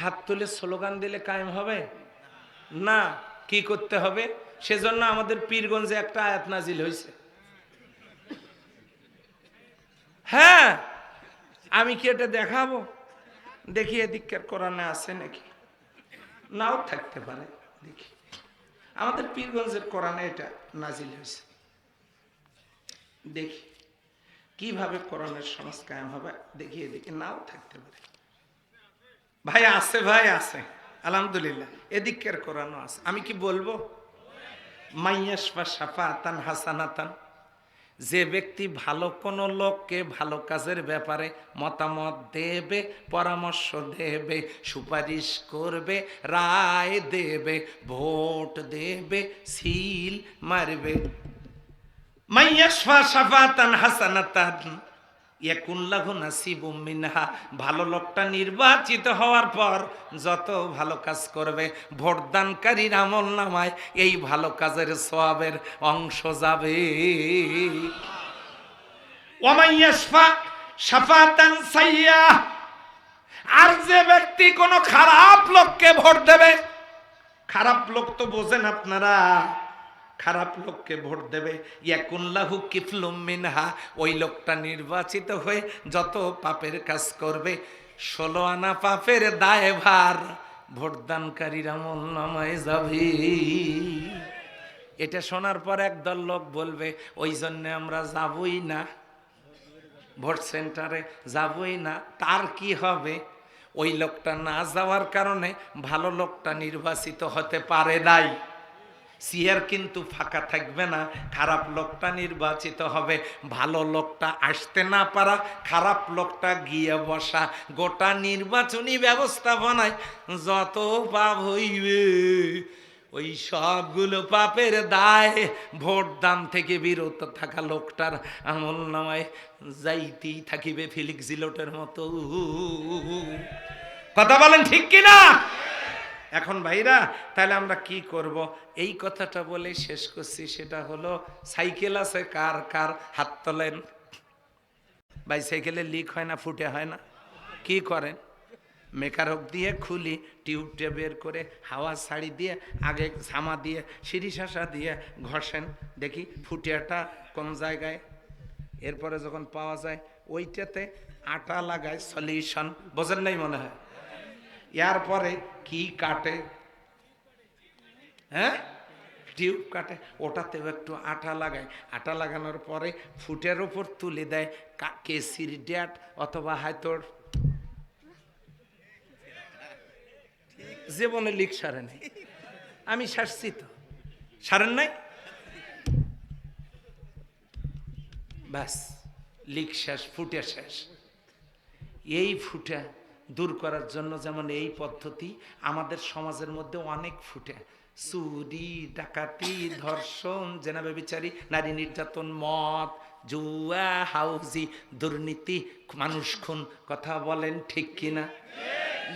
হাত তুলে স্লোগান দিলে কায়েম হবে? না। কি করতে হবে? সেজন্য আমাদের পীরগঞ্জে একটা আয়াত নাজিল হয়েছে। হ্যাঁ আমি কি এটা দেখাবো? দেখি এদিককার কোরআনে আছে নাকি? নাও থাকতে পারে, দেখি। আমাদের পীরগঞ্জের কোরআনে এটা নাজিল হয়েছে। দেখি। কীভাবে কোরআনের সমাজ কায়েম হবে? দেখি এদিকে নাও থাকতে পারে। ভাই আছে ভাই আছে। আলহামদুলিল্লাহ। এদিকের কোরআনও আছে। আমি কি বলব? মাইয়াস মাইয়াসফা সাফাতান হাসানাতান। যে ব্যক্তি ভালো কোনো লোককে ভালো কাজের ব্যাপারে মতামত দেবে, পরামর্শ দেবে, সুপারিশ করবে, রায় দেবে, ভোট দেবে, সিল মারবে। মাইয়াস মাইয়াসফা সাফাতান হাসানাতান। ইয়াকুল্লাহু ভালো লোকটা নির্বাচিত হওয়ার পর যত ভালো কাজ করবে, ভোটদানকারীর আমল নামায় এই ভালো কাজের সওয়াবের অংশ যাবে। আর যে ব্যক্তি কোনো খারাপ লোককে ভোট দেবে, খারাপ লোক তো বোঝেন আপনারা। খারাপ লোককে ভোট দেবে। ইয়াকুল্লাহু কিফলুম মিনহা, ওই লোকটা নির্বাচিত হয়ে যত পাপের কাজ করবে, ষোলো আনা পাপের দায় ভার ভোটদানকারীর আমল নামায় যাবে। এটা শোনার পর একদল লোক বলবে, ওই জন্যে আমরা যাবই না, ভোট সেন্টারে যাবই না, তার কি হবে? ওই লোকটা না যাওয়ার কারণে ভালো লোকটা নির্বাচিত হতে পারে নাই। সিয়ার কিন্তু ফাঁকা থাকবে না। খারাপ লোকটা নির্বাচিত হবে। ভালো লোকটা আসতে না পারা, খারাপ লোকটা গিয়ে বসা। গোটা নির্বাচনী ব্যবস্থাপনায় যত পাপ হইবে, ওই সবগুলো পাপের দায় ভোট দান থেকে বিরত থাকা লোকটার আমল নামায় যাইতেই থাকিবে ফিলিক্স জিলোটের মতো। কথা বলেন ঠিক কিনা? এখন ভাইরা, তাহলে আমরা কি করব? এই কথাটা বলে শেষ করছি, সেটা হলো, সাইকেল আছে, কার কার হাত তোলেন? ভাই, সাইকেলে লিক হয় না, ফুটে হয় না? কি করেন? মেকারক দিয়ে খুলি, টিউবটা বের করে, হাওয়া শাড়ি দিয়ে, আগে ঝামা দিয়ে, সিঁড়ি শাসা দিয়ে ঘষেন। দেখি ফুটিয়াটা কোন জায়গায়? এরপরে যখন পাওয়া যায়, ওইটাতে আটা লাগায়, সলিউশন, বোঝেন নাই মনে হয়? ইয়ার পরে কি কাটে হ্যাঁ টিউব কাটে ওটাতেও একটু আটা লাগায় আটা লাগানোর পরে ফুটের ওপর তুলে দেয় কেসির ড্যাট অথবা হায়তোর জীবনে লিক সারে নাই আমি সারছি তো সারেন নাই ব্যাস লিক শেষ ফুটে শেষ এই ফুটে দূর করার জন্য যেমন এই পদ্ধতি আমাদের সমাজের মধ্যে অনেক ফুটে। চুরি, ডাকাতি, ধর্ষণ জেনাবে বিচারি নারী নির্যাতন, মদ, জুয়া, হাউজি, দুর্নীতি, মানুষ খুন, কথা বলেন ঠিক কিনা?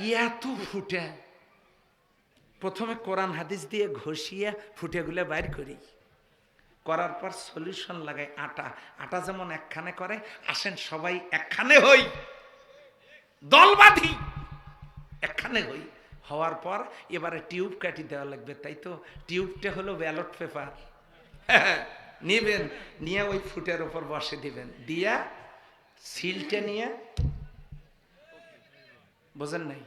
এত ফুটে। প্রথমে কোরআন হাদিস দিয়ে ঘষিয়ে ফুটেগুলো বাইর করি। করার পর সলিউশন লাগাই আটা। আটা যেমন একখানে করে, আসেন সবাই একখানে হই। দল বাঁধি একখানে হই হওয়ার পর এবারে টিউব কাটি দেওয়া লাগবে, তাই তো? টিউবটা হলো ব্যালট পেপার। নিবেন, নিয়ে ওই ফুটের ওপর বসে দিবেন। দিয়া সিলটা নিয়ে, বোঝেন নাই?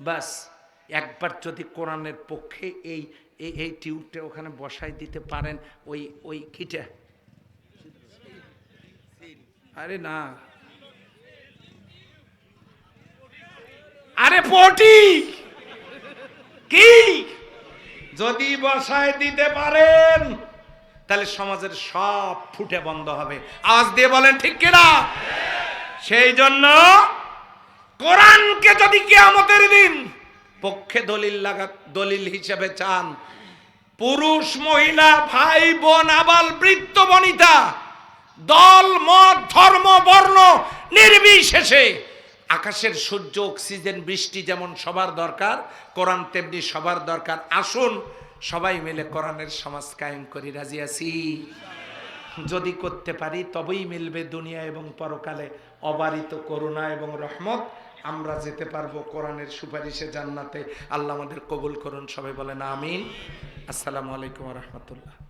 বাস, একবার যদি কোরআনের পক্ষে এই এই টিউবটা ওখানে বসাই দিতে পারেন, ওই ওই কিটা? আরে না। পটি কি? যদি বসায় দিতে পারেন, তাহলে সমাজের সব ফুটে বন্ধ হবে। আজ দিয়ে বলেন, ঠিক কিনা? সেই জন্য কোরআনকে যদি কেয়ামতের দিন পক্ষে দলিল লাগা, দলিল হিসেবে চান, পুরুষ, মহিলা, ভাই, বোন, আবাল বৃত্ত বনিতা, দল, মত, ধর্ম, বর্ণ, নির্বিশেষে আকাশের সূর্য, অক্সিজেন, বৃষ্টি যেমন সবার দরকার, কোরআন তেমনি সবার দরকার। আসুন, সবাই মিলে কোরআনের সমাজ কায়েম করি। রাজি আছি? যদি করতে পারি, তবেই মিলবে দুনিয়া এবং পরকালে। অবারিত করুণা এবং রহমত, আমরা যেতে পারব কোরআনের সুপারিশে জান্নাতে। আল্লাহ আমাদের কবুল করুন, সবাই বলেন আমিন। আসসালামু আলাইকুম রহমতুল্লাহ।